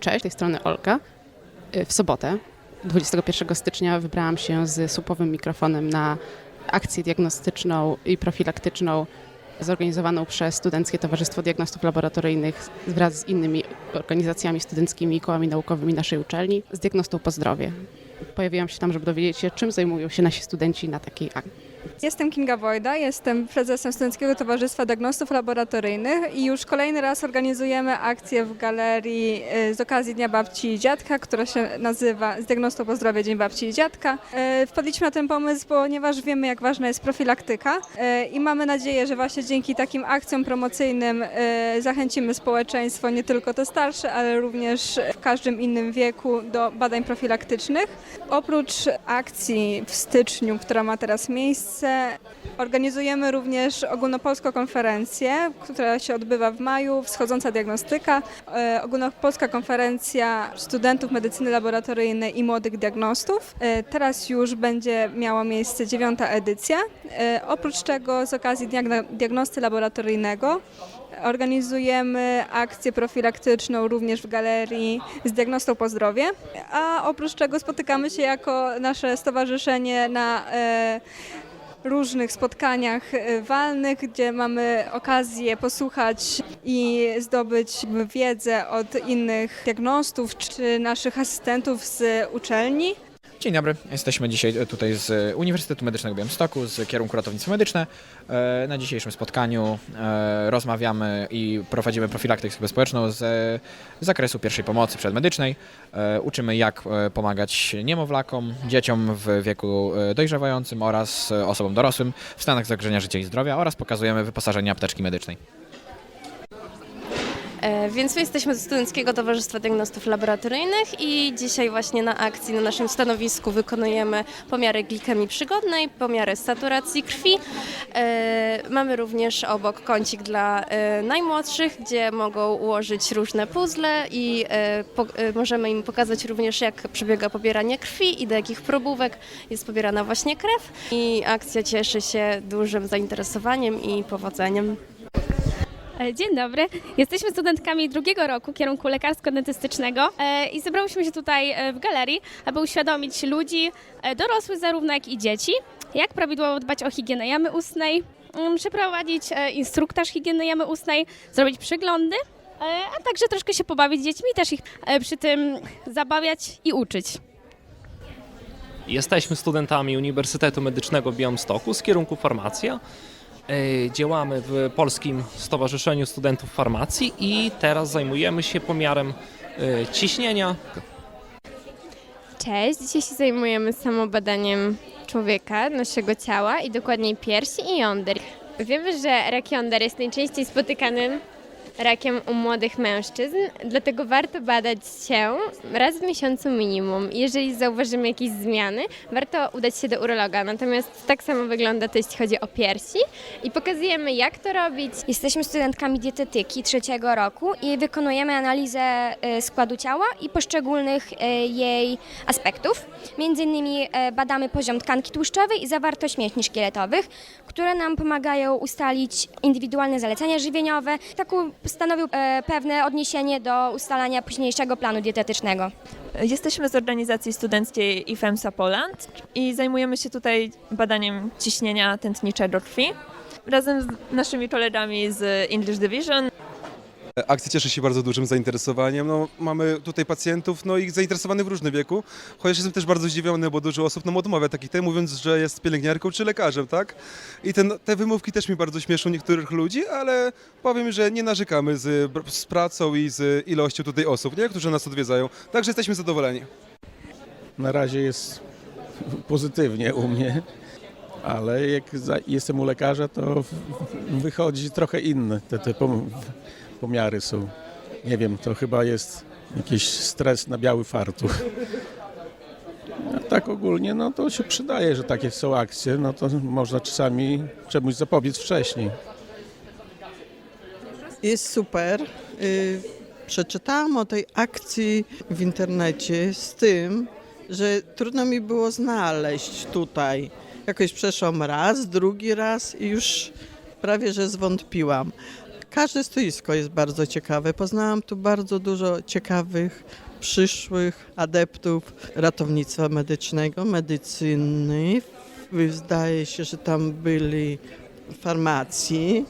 Cześć, z tej strony Olga. Y, W sobotę, 21 stycznia, wybrałam się z słupowym mikrofonem na akcję diagnostyczną i profilaktyczną zorganizowaną przez Studenckie Towarzystwo Diagnostów Laboratoryjnych wraz z innymi organizacjami studenckimi i kołami naukowymi naszej uczelni z Diagnostą po zdrowie. Pojawiłam się tam, żeby dowiedzieć się, czym zajmują się nasi studenci na takiej akcji. Jestem Kinga Wojda, jestem prezesem Studenckiego Towarzystwa Diagnostów Laboratoryjnych i już kolejny raz organizujemy akcję w galerii y, z okazji Dnia Babci i Dziadka, która się nazywa Z Diagnostą po zdrowie Dzień Babci i Dziadka. Y, Wpadliśmy na ten pomysł, ponieważ wiemy jak ważna jest profilaktyka y, i mamy nadzieję, że właśnie dzięki takim akcjom promocyjnym zachęcimy społeczeństwo, nie tylko to starsze, ale również w każdym innym wieku do badań profilaktycznych. Oprócz akcji w styczniu, która ma teraz miejsce, organizujemy również ogólnopolską konferencję, która się odbywa w maju, wschodząca diagnostyka, e, ogólnopolska konferencja studentów medycyny laboratoryjnej i młodych diagnostów. E, Teraz już będzie miała miejsce dziewiąta edycja. E, Oprócz tego z okazji Diagnosty Laboratoryjnego Organizujemy akcję profilaktyczną również w galerii z diagnostą po zdrowie, a oprócz czego spotykamy się jako nasze stowarzyszenie na e, różnych spotkaniach e, walnych, gdzie mamy okazję posłuchać i zdobyć wiedzę od innych diagnostów czy naszych asystentów z uczelni. Dzień dobry, jesteśmy dzisiaj tutaj z Uniwersytetu Medycznego w Białymstoku, z kierunku ratownictwo medyczne. E, Na dzisiejszym spotkaniu e, rozmawiamy i prowadzimy profilaktykę społeczną z zakresu pierwszej pomocy przedmedycznej. E, Uczymy jak e, pomagać niemowlakom, dzieciom w wieku e, dojrzewającym oraz e, osobom dorosłym w stanach zagrożenia życia i zdrowia oraz pokazujemy wyposażenie apteczki medycznej. E, Więc my jesteśmy ze Studenckiego Towarzystwa Diagnostów Laboratoryjnych i dzisiaj właśnie na akcji na naszym stanowisku wykonujemy pomiary glikemii przygodnej, pomiary saturacji krwi. E, Mamy również obok kącik dla e, najmłodszych, gdzie mogą ułożyć różne puzzle i możemy im pokazać również jak przebiega pobieranie krwi i do jakich probówek jest pobierana właśnie krew. I akcja cieszy się dużym zainteresowaniem i powodzeniem. E, Dzień dobry. Jesteśmy studentkami drugiego roku kierunku lekarsko-dentystycznego e, i zebrałyśmy się tutaj e, w galerii, aby uświadomić ludzi, dorosłych zarówno jak i dzieci, jak prawidłowo dbać o higienę jamy ustnej, mm, przeprowadzić instruktaż higieny jamy ustnej, zrobić przeglądy, e, a także troszkę się pobawić z dziećmi, też ich przy tym zabawiać i uczyć. Jesteśmy studentami Uniwersytetu Medycznego w Białymstoku z kierunku farmacja. E, Działamy w Polskim Stowarzyszeniu Studentów Farmacji i teraz zajmujemy się pomiarem e, ciśnienia. Cześć, dzisiaj się zajmujemy samobadaniem człowieka, naszego ciała i dokładniej piersi i jąder. Wiemy, że rak jąder jest najczęściej spotykanym rakiem u młodych mężczyzn, dlatego warto badać się raz w miesiącu minimum. Jeżeli zauważymy jakieś zmiany, warto udać się do urologa. Natomiast tak samo wygląda to, jeśli chodzi o piersi i pokazujemy, jak to robić, Jesteśmy studentkami dietetyki trzeciego roku i wykonujemy analizę e, składu ciała i poszczególnych e, jej aspektów. Między innymi e, badamy poziom tkanki tłuszczowej i zawartość mięśni szkieletowych, które nam pomagają ustalić indywidualne zalecenia żywieniowe. Taką stanowią e, pewne odniesienie do ustalania późniejszego planu dietetycznego. Jesteśmy z organizacji studenckiej IFEMSA Poland i zajmujemy się tutaj badaniem ciśnienia tętniczego krwi. Razem z naszymi kolegami z English Division Akcja cieszy się bardzo dużym zainteresowaniem. No, mamy tutaj pacjentów no, i zainteresowanych w różnym wieku, chociaż jestem też bardzo zdziwiony, bo dużo osób nam odmawia takich tej, mówiąc, że jest pielęgniarką czy lekarzem, tak? I ten, te wymówki też mi bardzo śmieszą niektórych ludzi, ale powiem, że nie narzekamy z, z pracą i z ilością tutaj osób, nie? którzy nas odwiedzają. Także jesteśmy zadowoleni. Na razie jest pozytywnie u mnie, ale jak jestem u lekarza, to wychodzi trochę inne. Te, te pomiary są. Nie wiem, to chyba jest jakiś stres na biały fartuch. A tak ogólnie, no to się przydaje, że takie są akcje, no to można czasami czemuś zapobiec wcześniej. Jest super. Y, Przeczytałam o tej akcji w internecie z tym, że trudno mi było znaleźć tutaj. Jakoś przeszłam raz, drugi raz i już prawie że zwątpiłam. Każde stoisko jest bardzo ciekawe. Poznałam tu bardzo dużo ciekawych przyszłych adeptów ratownictwa medycznego, medycyny. Zdaje się, że tam byli farmacji,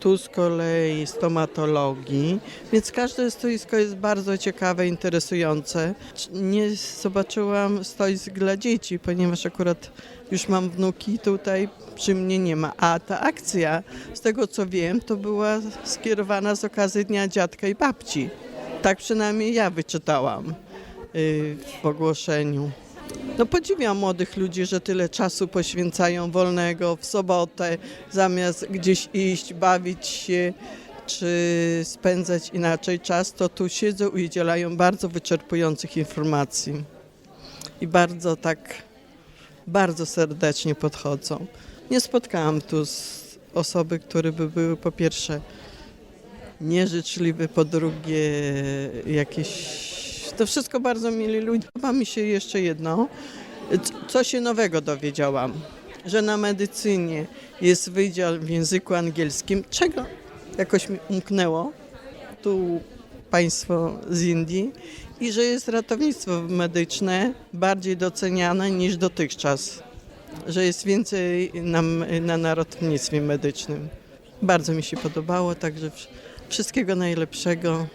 tu z kolei stomatologii, więc każde stoisko jest bardzo ciekawe, interesujące. Nie zobaczyłam stoisk dla dzieci, ponieważ akurat już mam wnuki tutaj, przy mnie nie ma. A ta akcja, z tego co wiem, to była skierowana z okazji Dnia Dziadka i Babci. Tak przynajmniej ja wyczytałam y, w ogłoszeniu. No podziwiam młodych ludzi, że tyle czasu poświęcają wolnego w sobotę, zamiast gdzieś iść, bawić się czy spędzać inaczej czas, to tu siedzą i udzielają bardzo wyczerpujących informacji. I bardzo tak, bardzo serdecznie podchodzą. Nie spotkałam tu osoby, które by były po pierwsze nieżyczliwe, po drugie jakieś... To wszystko bardzo mili ludzie. Podoba mi się jeszcze jedno, co się nowego dowiedziałam, że na medycynie jest wydział w języku angielskim, czego jakoś mi umknęło, tu państwo z Indii, i że jest ratownictwo medyczne bardziej doceniane niż dotychczas, że jest więcej nam, na, na ratownictwie medycznym. Bardzo mi się podobało, także wsz- wszystkiego najlepszego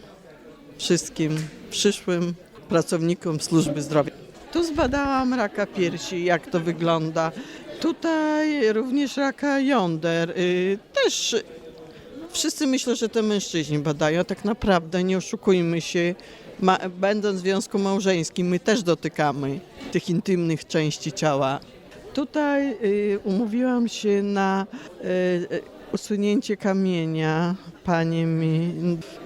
wszystkim przyszłym pracownikom służby zdrowia. Tu zbadałam raka piersi, jak to wygląda. Tutaj również raka jąder. Y, Też wszyscy myślą, że to mężczyźni badają, tak naprawdę nie oszukujmy się. Ma, będąc w związku małżeńskim, my też dotykamy tych intymnych części ciała. Tutaj y, umówiłam się na y, usunięcie kamienia pani mi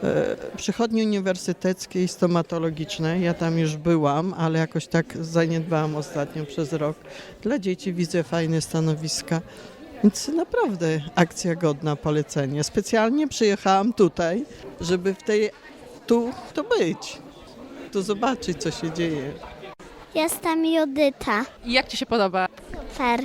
e, przychodni uniwersyteckiej stomatologicznej. Ja tam już byłam, ale jakoś tak zaniedbałam ostatnio przez rok. Dla dzieci widzę fajne stanowiska. Więc naprawdę akcja godna polecenia. Specjalnie przyjechałam tutaj, żeby w tej tu to być. Tu zobaczyć, co się dzieje. Jestem Judyta. I jak Ci się podoba? Super.